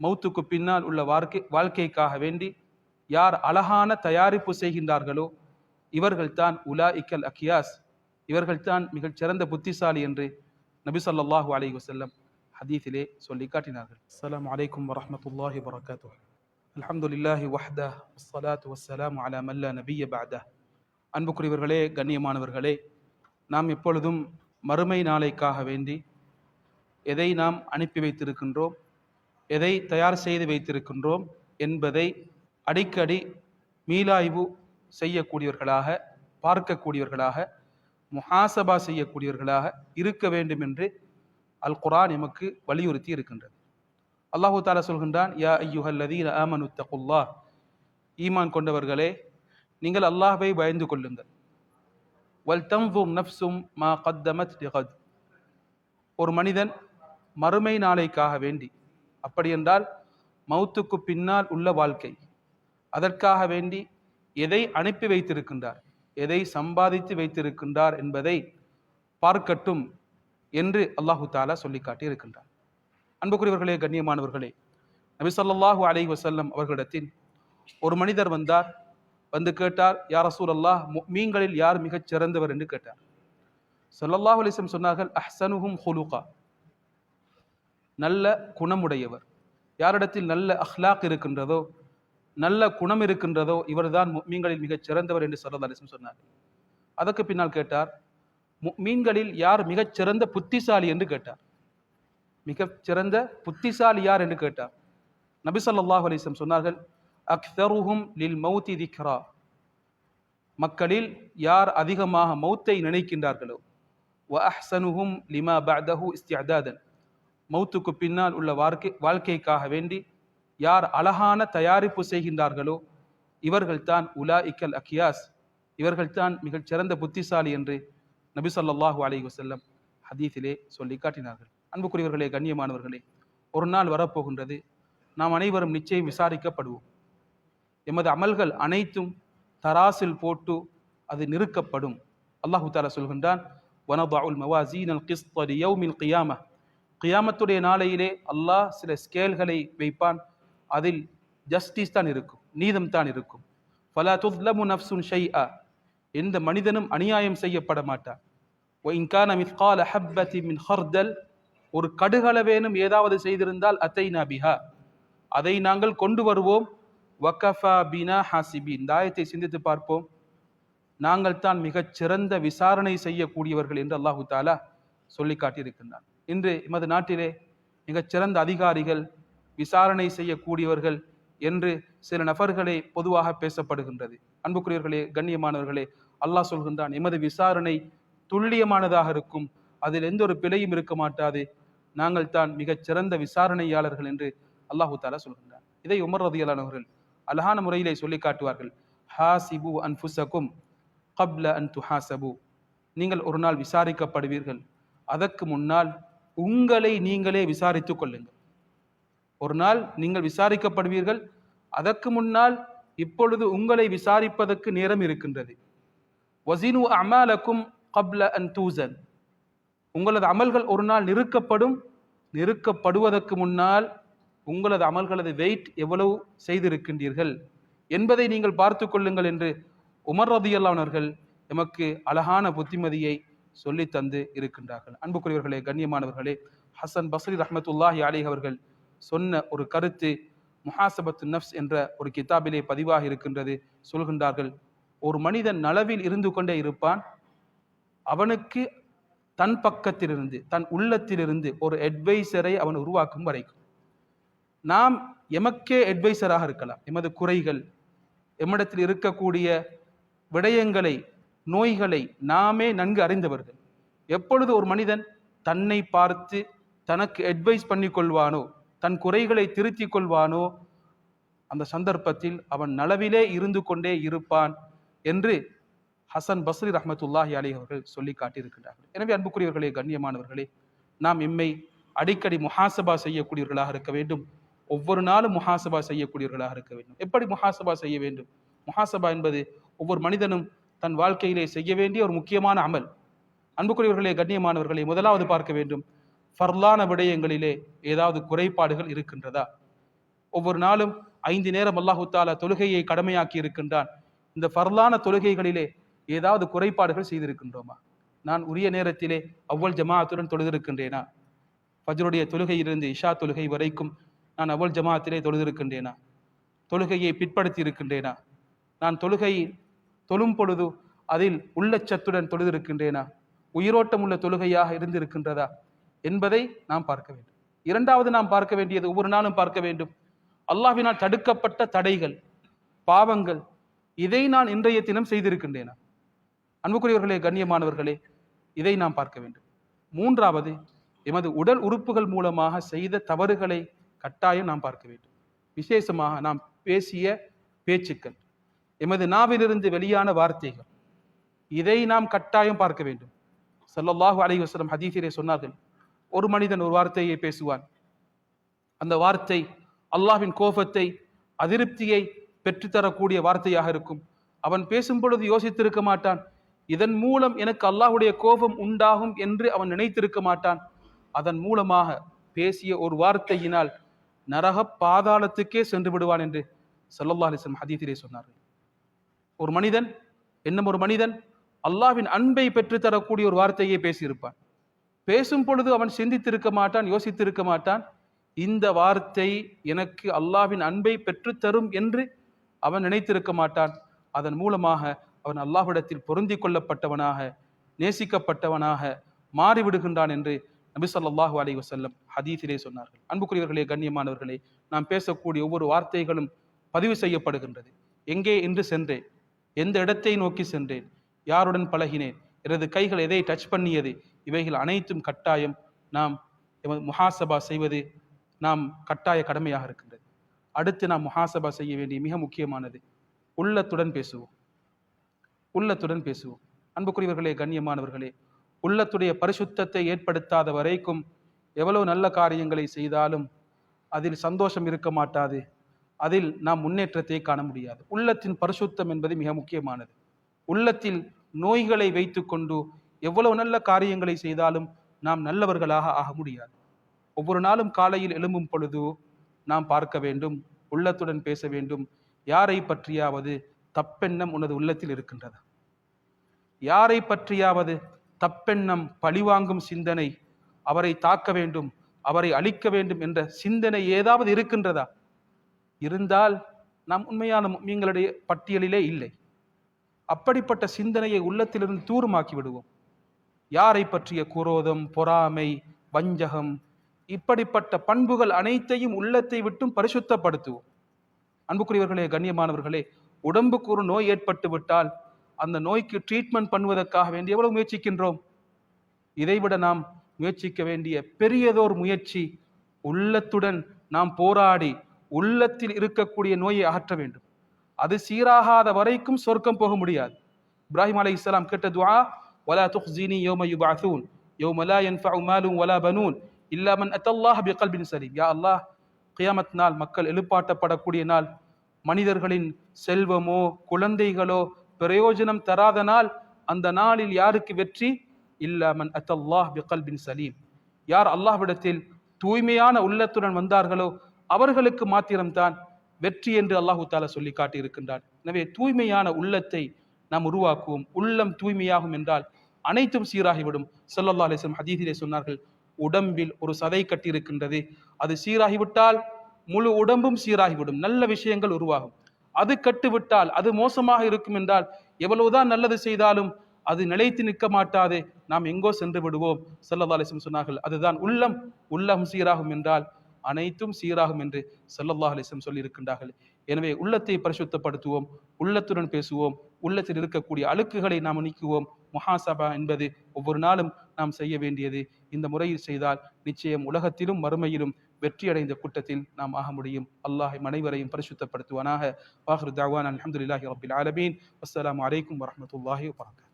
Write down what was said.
மௌத்துக்கு பின்னால் உள்ள வாழ்க்கை வாழ்க்கைக்காக வேண்டி யார் அழகான தயாரிப்பு செய்கின்றார்களோ இவர்கள்தான் உலா இக்கல் அக்கியாஸ் இவர்கள்தான் மிகச் சிறந்த புத்திசாலி என்று நபி ஸல்லல்லாஹு அலைஹி வஸல்லம் ஹதீஸிலே சொல்லி காட்டினார்கள். அஸ்ஸலாமு அலைக்கும் வரஹ்மத்துல்லாஹி வபரகாத்துஹு. அல்ஹம்துலில்லாஹி வஹ்தா வஸ்ஸலாத்து வஸ்ஸலாமு அலா மல்லா நபிய பஅதா. அன்புக்குரியவர்களே கண்ணியமானவர்களே நாம் எப்பொழுதும் மறுமை நாளைக்காக வேண்டி எதை நாம் அனுப்பி வைத்திருக்கின்றோம்? எதை தயார் செய்து வைத்திருக்கின்றோம் என்பதை அடிக்கடி மீளாய்வு செய்யக்கூடியவர்களாக பார்க்கக்கூடியவர்களாக முஹாசபா செய்யக்கூடியவர்களாக இருக்க வேண்டும் என்று அல் குரான் எமக்கு வலியுறுத்தி இருக்கின்றது. அல்லாஹு தாலா சொல்கின்றான் யா ஐயுஹல்லதீன் ஆமனு தகுல்லா ஈமான் கொண்டவர்களே நீங்கள் அல்லாஹ்வை பயந்து கொள்ளுங்கள். வல் தம்வும் நப்சும் மா கத்தமத் ஒரு மனிதன் மறுமை நாளைக்காக வேண்டி அப்படி என்றால் மௌத்துக்கு பின்னால் உள்ள வாழ்க்கை. அதற்காக வேண்டி எதை அனுப்பி வைத்திருக்கின்றார்? எதை சம்பாதித்து வைத்திருக்கின்றார் என்பதை பார்க்கட்டும் என்று அல்லாஹு தாலா சொல்லி காட்டி இருக்கின்றார் அன்புக்குரியவர்களே கண்ணியமானவர்களே நபி ஸல்லல்லாஹு அலைஹி அவர்களிடத்தில் ஒரு மனிதர் வந்தார். வந்து கேட்டார் யார் ரசூல் அல்லாஹ் மீன்களில் யார் மிகச் சிறந்தவர்? என்று கேட்டார். சொல்லல்லாஹு அலிசம் சொன்னார்கள் அஹ்சனுஹும் ஹுலுகா. நல்ல குணமுடையவர். யாரிடத்தில் நல்ல அஹ்லாக் இருக்கின்றதோ நல்ல குணம் இருக்கின்றதோ இவர்தான் மீன்களில் மிகச் சிறந்தவர் என்று சல்லா சொன்னார். அதற்கு பின்னால் கேட்டார் மீன்களில் யார் மிகச் சிறந்த புத்திசாலி என்று கேட்டார். மிகச் சிறந்த புத்திசாலி யார் என்று கேட்டார். நபி அலிசம் சொன்னார்கள் அக்தருஹும் லில் மௌதி திக்ரா. மக்களில் யார் அதிகமாக மௌத்தை நினைக்கின்றார்களோ வ அஹ்சனுஹும் லிமா பஅதஹு இஸ்திஅதாதன். மௌத்துக்கு பின்னால் உள்ள வாழ்க்கை வாழ்க்கைக்காக வேண்டி யார் அழகான தயாரிப்பு செய்கின்றார்களோ இவர்கள்தான் உலா இக்கல் அக்கியாஸ் இவர்கள்தான் மிகச் சிறந்த புத்திசாலி என்று நபி சொல்லாஹு அலைஹி வசல்லம் ஹதீஸிலே சொல்லி காட்டினார்கள். அன்புக்குரியவர்களே கண்ணியமானவர்களே ஒரு நாள் வரப்போகின்றது. நாம் அனைவரும் நிச்சயம் விசாரிக்கப்படுவோம். எமது அமல்கள் அனைத்தும் தராசில் போட்டு அது நிறுக்கப்படும். அல்லாஹு தாலா சொல்கின்றான் வனபாவுல் மவாசீன் அல் கிஸ்தரி யௌமில் கியாமத்துடைய நாளையிலே அல்லாஹ் சில ஸ்கேல்களை வைப்பான். அதில் ஜஸ்டிஸ் தான் இருக்கும் நீதம் தான் இருக்கும். ஃபலா துத்லமு நஃப்சுன் ஷைஆ. எந்த மனிதனும் அநியாயம் செய்யப்பட மாட்டான். இன்கான மித்கால ஹப்பதி மின் ஹர்தல். ஒரு கடுகளவேனும் ஏதாவது செய்திருந்தால் அத்தை நபிஹா அதை நாங்கள் கொண்டு வருவோம். வக்கஃபா பினா ஹாசிபின். இந்த ஆயத்தை சிந்தித்து பார்ப்போம். நாங்கள் தான் மிகச் சிறந்த விசாரணை செய்யக்கூடியவர்கள் என்று அல்லாஹு தாலா சொல்லி காட்டியிருக்கின்றான். இன்று எமது நாட்டிலே மிகச் சிறந்த அதிகாரிகள் விசாரணை செய்யக்கூடியவர்கள் என்று சில நபர்களே பொதுவாக பேசப்படுகின்றது. அன்புக்குரியவர்களே கண்ணியமானவர்களே அல்லாஹ் சொல்கின்றான் எமது விசாரணை துல்லியமானதாக இருக்கும். அதில் எந்த ஒரு பிழையும் இருக்க மாட்டாது. நாங்கள் தான் மிகச் சிறந்த விசாரணையாளர்கள் என்று அல்லாஹு தாலா சொல்கின்றான். இதை உமர் ரதியலானவர்கள் அழகான முறையிலே சொல்லி காட்டுவார்கள். ஹாசிபு அன்புசகும் கப்ல அன் துஹாசபு நீங்கள் ஒரு நாள் விசாரிக்கப்படுவீர்கள். அதற்கு முன்னால் உங்களை நீங்களே விசாரித்துக் கொள்ளுங்கள். ஒரு நாள் நீங்கள் விசாரிக்கப்படுவீர்கள் அதற்கு முன்னால் இப்பொழுது உங்களை விசாரிப்பதற்கு நேரம் இருக்கின்றது. வசினு அமாலக்கும் கப்ல அன் தூசன். உங்களது அமல்கள் ஒரு நாள் நிறுக்கப்படும் நிறுக்கப்படுவதற்கு முன்னால் உங்களது அமல்களது வெயிட் எவ்வளவு செய்திருக்கின்றீர்கள் என்பதை நீங்கள் பார்த்து கொள்ளுங்கள் என்று உமர் ரதியல்லானவர்கள் எமக்கு அழகான புத்திமதியை சொல்லி தந்து இருக்கின்றார்கள். அன்புக்குரியவர்களே கண்ணியமானவர்களே ஹசன் பஸ்ரி ரஹமத்துல்லாஹி அலி அவர்கள் சொன்ன ஒரு கருத்து முஹாசபத்து நஃப்ஸ் என்ற ஒரு கிதாபிலே பதிவாக இருக்கின்றது. சொல்கின்றார்கள் ஒரு மனிதன் நலவில் இருந்து கொண்டே இருப்பான். அவனுக்கு தன் பக்கத்திலிருந்து தன் உள்ளத்திலிருந்து ஒரு அட்வைசரை அவன் உருவாக்கும் வரைக்கும். நாம் எமக்கே அட்வைசராக இருக்கலாம். எமது குறைகள் எம்மிடத்தில் இருக்கக்கூடிய விடயங்களை நோய்களை நாமே நன்கு அறிந்தவர்கள். எப்பொழுது ஒரு மனிதன் தன்னை பார்த்து தனக்கு அட்வைஸ் பண்ணி கொள்வானோ தன் குறைகளை திருத்திக் கொள்வானோ அந்த சந்தர்ப்பத்தில் அவன் நலவிலே இருந்து கொண்டே இருப்பான் என்று ஹசன் பஸ்ரி ரஹமத்துல்லாஹி அலி அவர்கள் சொல்லி காட்டியிருக்கிறார்கள் எனவே அன்புக்குரியவர்களே கண்ணியமானவர்களே நாம் இம்மை அடிக்கடி முஹாசபா செய்யக்கூடியவர்களாக இருக்க வேண்டும். ஒவ்வொரு நாளும் முஹாசபா செய்யக்கூடியவர்களாக இருக்க வேண்டும். எப்படி முஹாசபா செய்ய வேண்டும்? முஹாசபா என்பது ஒவ்வொரு மனிதனும் தன் வாழ்க்கையிலே செய்ய வேண்டிய ஒரு முக்கியமான அமல். அன்புக்குரியவர்களே கண்ணியமானவர்களை முதலாவது பார்க்க வேண்டும். ஃபர்லான விடயங்களிலே ஏதாவது குறைபாடுகள் இருக்கின்றதா? ஒவ்வொரு நாளும் ஐந்து நேரம் அல்லாஹு தாலா தொழுகையை கடமையாக்கி இருக்கின்றான். இந்த ஃபர்லான தொழுகைகளிலே ஏதாவது குறைபாடுகள் செய்திருக்கின்றோமா? நான் உரிய நேரத்திலே அவ்வள் ஜமாஅத்துடன் தொழுதிருக்கின்றேனா? ஃபஜ்ருடைய தொழுகையிலிருந்து இஷா தொழுகை வரைக்கும் நான் அவ்வள் ஜமாஅத்திலே தொழுதிருக்கின்றேனா? தொழுகையை பிற்படுத்தி இருக்கின்றேனா? நான் தொழுகை தொழும் பொழுது அதில் உள்ளச்சத்துடன் தொழுதிருக்கின்றேனா? உயிரோட்டம் உள்ள தொழுகையாக இருந்திருக்கின்றதா? என்பதை நாம் பார்க்க வேண்டும். இரண்டாவது நாம் பார்க்க வேண்டியது ஒவ்வொரு நாளும் பார்க்க வேண்டும். அல்லாஹினால் தடுக்கப்பட்ட தடைகள் பாவங்கள் இதை நான் இன்றைய தினம் செய்திருக்கின்றேனா? அன்புக்குரியவர்களே கண்ணியமானவர்களே இதை நாம் பார்க்க வேண்டும். மூன்றாவது எமது உடல் உறுப்புகள் மூலமாக செய்த தவறுகளை கட்டாயம் நாம் பார்க்க வேண்டும். விசேஷமாக நாம் பேசிய பேச்சுக்கள் எமது நாவிலிருந்து வெளியான வார்த்தைகள். இதை நாம் கட்டாயம் பார்க்க வேண்டும். சல்லல்லாஹு அலைஹி வஸல்லம் ஹதீஸிலே சொன்னார்கள். ஒரு மனிதன் ஒரு வார்த்தையை பேசுவான். அந்த வார்த்தை அல்லாஹின் கோபத்தை அதிருப்தியை பெற்றுத்தரக்கூடிய வார்த்தையாக இருக்கும். அவன் பேசும் பொழுது யோசித்திருக்க மாட்டான். இதன் மூலம் எனக்கு அல்லாஹுடைய கோபம் உண்டாகும் என்று அவன் நினைத்திருக்க மாட்டான். அதன் மூலமாக பேசிய ஒரு வார்த்தையினால் நரக பாதாளத்துக்கே சென்று விடுவான் என்று சல்லல்லா அலிஸ்லம் வஸல்லம் சொன்னார்கள். ஒரு மனிதன் என்னும் ஒரு மனிதன் அல்லாஹ்வின் அன்பை பெற்றுத்தரக்கூடிய ஒரு வார்த்தையை பேசியிருப்பான். பேசும் பொழுது அவன் சிந்தித்திருக்க மாட்டான் யோசித்திருக்க மாட்டான். இந்த வார்த்தை எனக்கு அல்லாவின் அன்பை பெற்றுத்தரும் என்று அவன் நினைத்திருக்க மாட்டான். அதன் மூலமாக அவன் அல்லாஹ்விடத்தில் பொருந்தி கொள்ளப்பட்டவனாக நேசிக்கப்பட்டவனாக மாறிவிடுகின்றான் என்று நபி சொல்லாஹு அலி வசல்லம் ஹதீஸிலே சொன்னார்கள். அன்புக்குரியவர்களே கண்ணியமானவர்களே நாம் பேசக்கூடிய ஒவ்வொரு வார்த்தைகளும் பதிவு செய்யப்படுகின்றது. எங்கே என்று சென்றேன்? எந்த இடத்தை நோக்கி சென்றேன்? யாருடன் பழகினேன்? எனது கைகள் எதை டச் பண்ணியது? இவைகள் அனைத்தும் கட்டாயம் நாம் எமது முஹாசபா செய்வது நாம் கட்டாய கடமையாக இருக்கின்றது. அடுத்து நாம் முஹாசபா செய்ய வேண்டிய மிக முக்கியமானது உள்ளத்துடன் பேசுவோம். உள்ளத்துடன் பேசுவோம். அன்புக்குரியவர்களே கண்ணியமானவர்களே உள்ளத்துடைய பரிசுத்தத்தை ஏற்படுத்தாத வரைக்கும் எவ்வளவு நல்ல காரியங்களை செய்தாலும் அதில் சந்தோஷம் இருக்க மாட்டாது. அதில் நாம் முன்னேற்றத்தை காண முடியாது. உள்ளத்தின் பரிசுத்தம் என்பது மிக முக்கியமானது. உள்ளத்தில் நோய்களை வைத்துக்கொண்டு எவ்வளவு நல்ல காரியங்களை செய்தாலும் நாம் நல்லவர்களாக ஆக முடியாது. ஒவ்வொரு நாளும் காலையில் எழும்பும் பொழுது நாம் பார்க்க வேண்டும் உள்ளத்துடன் பேச வேண்டும். யாரை பற்றியாவது தப்பெண்ணம் உனது உள்ளத்தில் இருக்கின்றதா. யாரை பற்றியாவது தப்பெண்ணம் பழிவாங்கும் சிந்தனை அவரை தாக்க வேண்டும் அவரை அழிக்க வேண்டும் என்ற சிந்தனை ஏதாவது இருக்கின்றதா? இருந்தால் நாம் உண்மையான மீன்களுடைய பட்டியலிலே இல்லை. அப்படிப்பட்ட சிந்தனையை உள்ளத்திலிருந்து தூரமாக்கி விடுவோம். யாரை பற்றிய குரோதம் பொறாமை வஞ்சகம் இப்படிப்பட்ட பண்புகள் அனைத்தையும் உள்ளத்தை விட்டும் பரிசுத்தப்படுத்துவோம். அன்புக்குரியவர்களே கண்ணியமானவர்களே உடம்புக்கு ஒரு நோய் ஏற்பட்டு விட்டால் அந்த நோய்க்கு ட்ரீட்மெண்ட் பண்ணுவதற்காக வேண்டிய எவ்வளவு முயற்சிக்கின்றோம்? இதைவிட நாம் முயற்சிக்க வேண்டிய பெரியதோர் முயற்சி உள்ளத்துடன் நாம் போராடி உள்ளத்தில் இருக்கக்கூடிய நோயை அகற்ற வேண்டும். அது சீராகாத வரைக்கும் சொர்க்கம் போக முடியாது. இப்ராஹிம் அலை இஸ்லாம் கேட்ட துவா வலா துஹ்ஸினி யௌம யுபஅஸூன் யௌம லா யன்ஃபஉ மாலும் வலா பனூன் இல்லா மன் அத்தல்லாஹ் பிகல்பின் சலீம். யா அல்லாஹ் கியாமத் நாள் மக்கள் எழுப்பாட்டப்படக்கூடிய நாள். மனிதர்களின் செல்வமோ குழந்தைகளோ பிரயோஜனம் தராத நாள். அந்த நாளில் யாருக்கு வெற்றி? இல்லாமன் அத்தல்லாஹ் பிகல்பின் சலீம். யார் அல்லாஹ்விடத்தில் தூய்மையான உள்ளத்துடன் வந்தார்களோ அவர்களுக்கு மாத்திரம்தான் வெற்றி என்று அல்லாஹு தாலா சொல்லி காட்டியிருக்கின்றான். எனவே தூய்மையான உள்ளத்தை நாம் உருவாக்குவோம். உள்ளம் தூய்மையாகும் என்றால் அனைத்தும் சீராகிவிடும். சல்லல்லா அலிஸ்லம் ஹதீதிலே சொன்னார்கள் உடம்பில் ஒரு சதை கட்டியிருக்கின்றது. அது சீராகிவிட்டால் முழு உடம்பும் சீராகிவிடும். நல்ல விஷயங்கள் உருவாகும். அது கட்டுவிட்டால் அது மோசமாக இருக்கும் என்றால் எவ்வளவுதான் நல்லது செய்தாலும் அது நிலைத்து நிற்க மாட்டாதே. நாம் எங்கோ சென்று விடுவோம். ஸல்லல்லாஹு அலைஹி சொன்னார்கள் அதுதான் உள்ளம். உள்ளம் சீராகும் என்றால் அனைத்தும் சீராகும் என்று ஸல்லல்லாஹு அலைஹி சொல்லியிருக்கின்றார்கள். சொல்லி இருக்கின்றார்கள் எனவே உள்ளத்தை பரிசுத்தப்படுத்துவோம் உள்ளத்துடன் பேசுவோம் உள்ளத்தில் இருக்கக்கூடிய அழுக்குகளை நாம் நீக்குவோம். முஹாசபா என்பது ஒவ்வொரு நாளும் நாம் செய்ய வேண்டியது. இந்த முறையில் செய்தால் நிச்சயம் உலகத்திலும் மறுமையிலும் வெற்றியடைந்த கூட்டத்தில் நாம் ஆக முடியும். அல்லாஹை அனைவரையும் பரிசுத்தப்படுத்துவானாக. வாஹர் தாவான் அலமதுல்லாஹி ரப்பில் ஆலமீன். அஸ்லாம் வலைக்கம் வரமத்துல்லாஹி வபரகாத்துஹு